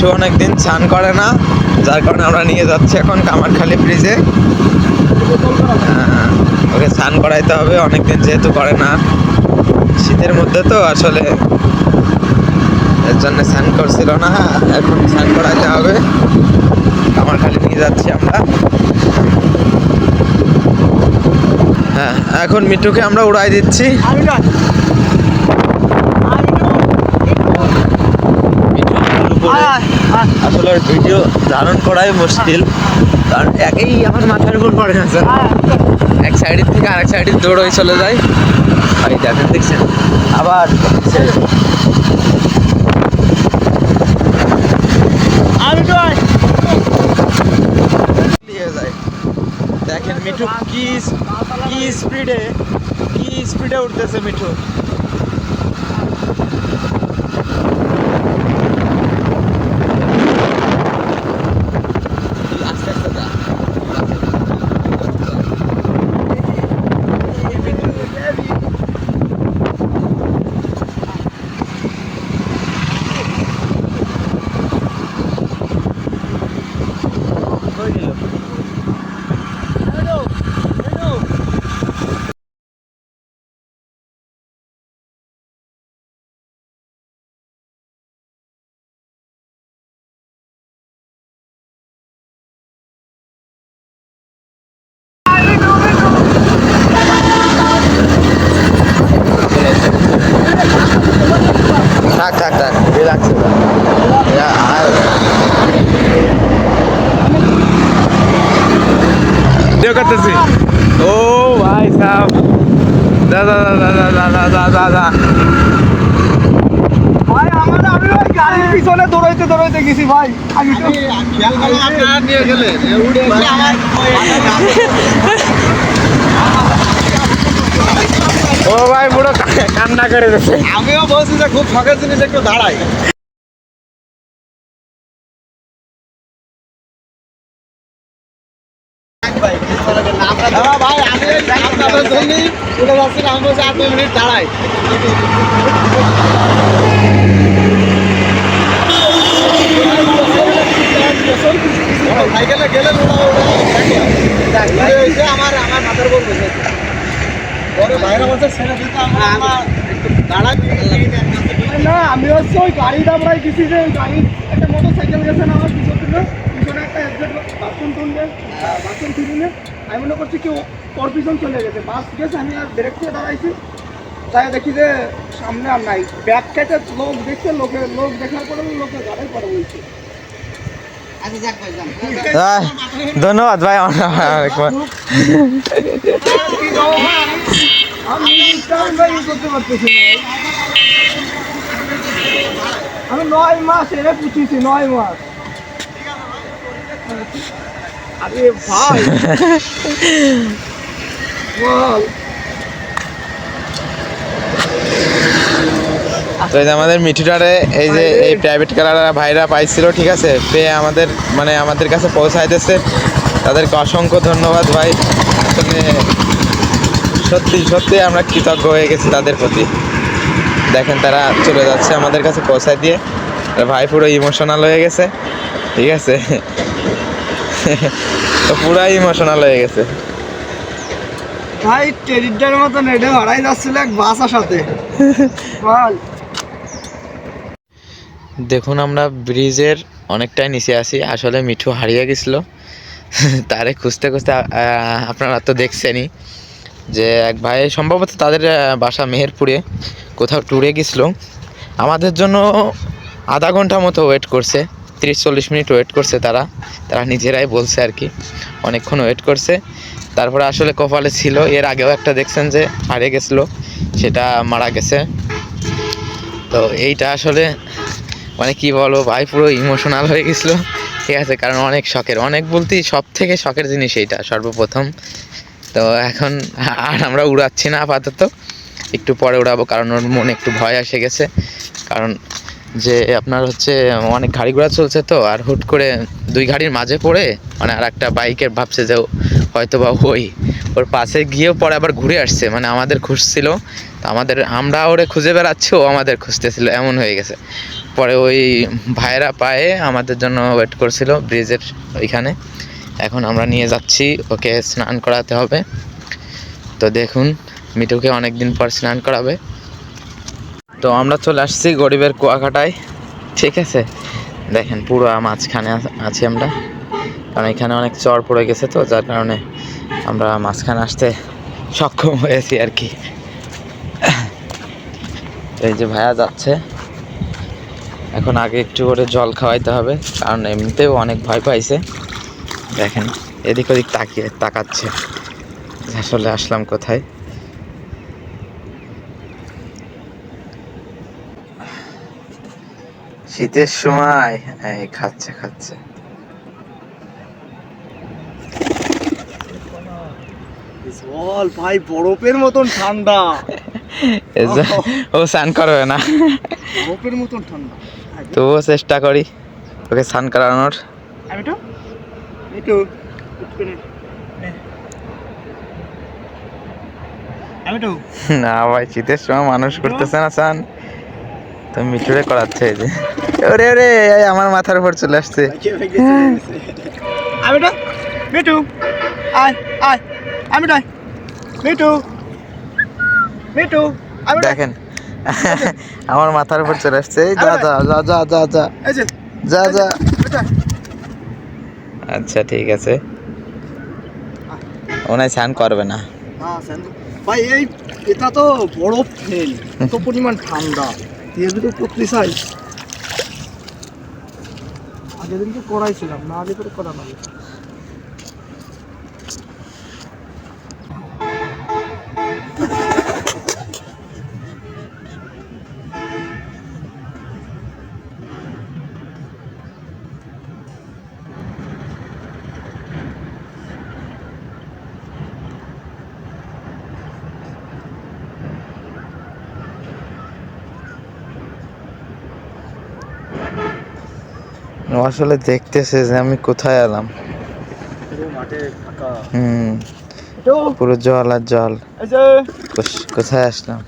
মিঠু অনেকদিন স্নান করে না, যার কারণে আমরা নিয়ে যাচ্ছি এখন কামারখালি ব্রিজে ওকে স্নান করাইতে হবে, অনেকদিন যেহেতু করে না। শীতের মধ্যে তো আসলে এর জন্য স্নান করছিল না, এখন স্নান করাইতে হবে। কামারখালি নিয়ে যাচ্ছি আমরা। হ্যাঁ এখন মিঠুকে আমরা উড়াই দিচ্ছি মিঠু আমার উপরে আসলে ভিডিও ধারণ করাই মুশকিল। কারণ একেই আমার মাথার উপর পড়ে না স্যার এক সাইডের থেকে আরেক সাইডে দৌড় হয়ে চলে যায় ভাই দেখেন দেখছেন? আবার দেখেন মিঠু কি কি স্পিডে কি স্পিডে উঠতেছে মিঠু। Sí. ও ভাই está. Da, da, da, da, da, da, da, da, da, da. ভাই করে ও ভাই কান্না করে আমিও বলছি যে খুব শখের জিনিস একটু দাঁড়াই ভাই, আমি আপনাদের দাঁড়াই সাইকেলে গেলে আমার আমার মাথার উপর বসেছে পরে বাইরে বলছে ছেড়ে দিতে আমরা দাঁড়াই না, আমি হচ্ছে ওই গাড়ি দাবড়াই গেছি যে গাড়ি একটা মোটর সাইকেল গেছে না, আমার পিছন, পিছনে একটা বাথরুম তুলবে, বাথরুম তুলিলে আমি মনে করছি কি ও- ওর পিছন চলে গেছে। বাস গেছে আমি আর ব্রেক দিয়ে দাঁড়াইছি। তাই দেখি যে সামনে আর নাই। ব্যাক কেটে লোক দেখছে লোকে লোক দেখার পরে লোকে গাড়ি পরে বলছে ধন্যবাদ ভাই আমার আমি নয় মাস এনে পুষিছি নয় মাস। আরে ভাই। বল তো এই যে আমাদের মিঠুটারে এই যে এই প্রাইভেট কালার ভাইরা পাইছিল ঠিক আছে? পেয়ে আমাদের মানে আমাদের কাছে পৌঁছাইতেছে। তাদেরকে অসংখ্য ধন্যবাদ ভাই। আসলে সত্যি সত্যি আমরা কৃতজ্ঞ হয়ে গেছি তাদের প্রতি। দেখেন তারা চলে যাচ্ছে আমাদের কাছে পৌঁছায় দিয়ে। আর ভাই পুরো ইমোশনাল হয়ে গেছে। ঠিক আছে? পুরাই ইমোশনাল হয়ে গেছে। ভাই টেরিডার মতন এটা হারাই যাচ্ছিল এক বাসার সাথে। বল। দেখুন আমরা ব্রিজের অনেকটাই নিচে আছি। আসলে মিঠু হারিয়ে গেছিল। তারে খুঁজতে খুঁজতে আপনারা তো দেখছেনই যে এক ভাই সম্ভবত তাদের বাসা মেহেরপুরে কোথাও ট্যুরে গেছিল। আমাদের জন্য আধা ঘণ্টা মতো ওয়েট করছে। তিরিশ চল্লিশ মিনিট ওয়েট করছে তারা। তারা নিজেরাই বলছে আর কি। অনেকক্ষণ ওয়েট করছে। তারপরে আসলে কপালে ছিল। এর আগেও একটা দেখছেন যে হারিয়ে গেছিল। সেটা মারা গেছে। তো এইটা আসলে মানে কি বলব ভাই, পুরো ইমোশনাল হয়ে গেছিল। ঠিক আছে, কারণ অনেক শখের। অনেক বলতেই সব থেকে শখের জিনিস এইটা সর্বপ্রথম। তো এখন আর আমরা উড়াচ্ছি না আপাতত। একটু পরে উড়াবো, কারণ ওর মনে একটু ভয় এসে গেছে। কারণ যে আপনার হচ্ছে, অনেক গাড়ি ঘোড়া চলছে তো, আর হুট করে দুই গাড়ির মাঝে পড়ে মানে আর একটা বাইকের ভাবছে যে হয়তো বা ওই, ওর পাশে গিয়েও পরে আবার ঘুরে আসছে মানে আমাদের খুঁজছিল, তো আমাদের, আমরা ওরে খুঁজে বেড়াচ্ছি, ও আমাদের খুঁজতেছিল, এমন হয়ে গেছে। পরে ওই ভাইরা পায়ে আমাদের জন্য ওয়েট করছিল ব্রিজের ওইখানে। এখন আমরা নিয়ে যাচ্ছি, ওকে স্নান করাতে হবে। তো দেখুন, মিঠুকে অনেক দিন পর স্নান করাবে। তো আমরা চলে আসছি গরিবের কুয়াকাটায়। ঠিক আছে? দেখেন, পুরো মাঝখানে আছি আমরা। কারণ এখানে অনেক চর পড়ে গেছে তো, যার কারণে আমরা মাঝখানে আসতে সক্ষম হয়েছি আর কি। এই যে ভাইয়া যাচ্ছে। এখন আগে একটু করে জল খাওয়াইতে হবে, কারণ এমনিতেও অনেক ভয় পাইছে। দেখেন, এদিক ওদিক তাকিয়ে, তাকাচ্ছে। আসলে আসলাম কোথায়? শীতের সময়। এই খাচ্ছে খাচ্ছে। জল ভাই বরফের মতন ঠান্ডা। ও স্নান করবে না। বরফের মতন ঠান্ডা। তবুও চেষ্টা করি ওকে স্নান করানোর। আমি তো একটু আমি তো না ভাই শীতের সময় মানুষ করতেছে না স্নান। তো মিঠুরে করাচ্ছে এই যে। ওরে ওরে এই আমার মাথার উপর চলে আসছে। আমি তো মিটু আয় আয়। আমি তো মিটু মিটু আমি দেখেন আমার মাথার উপর চলে আসছে। এই যা যা যা যা যা যা। যা যা আচ্ছা ঠিক আছে। ওনায় স্নান করবে না। হ্যাঁ ভাই এই এটা তো বড় ফেল। এত পরিমাণ ঠান্ডা। দিয়ে যদি করতে চাই আগের দিন তো করাইছিলাম না আগে করে করা আসলে দেখতেছে যে আমি কোথায় এলাম। পুরো হুম। পুরো জল আর জল। কোথায় আসলাম?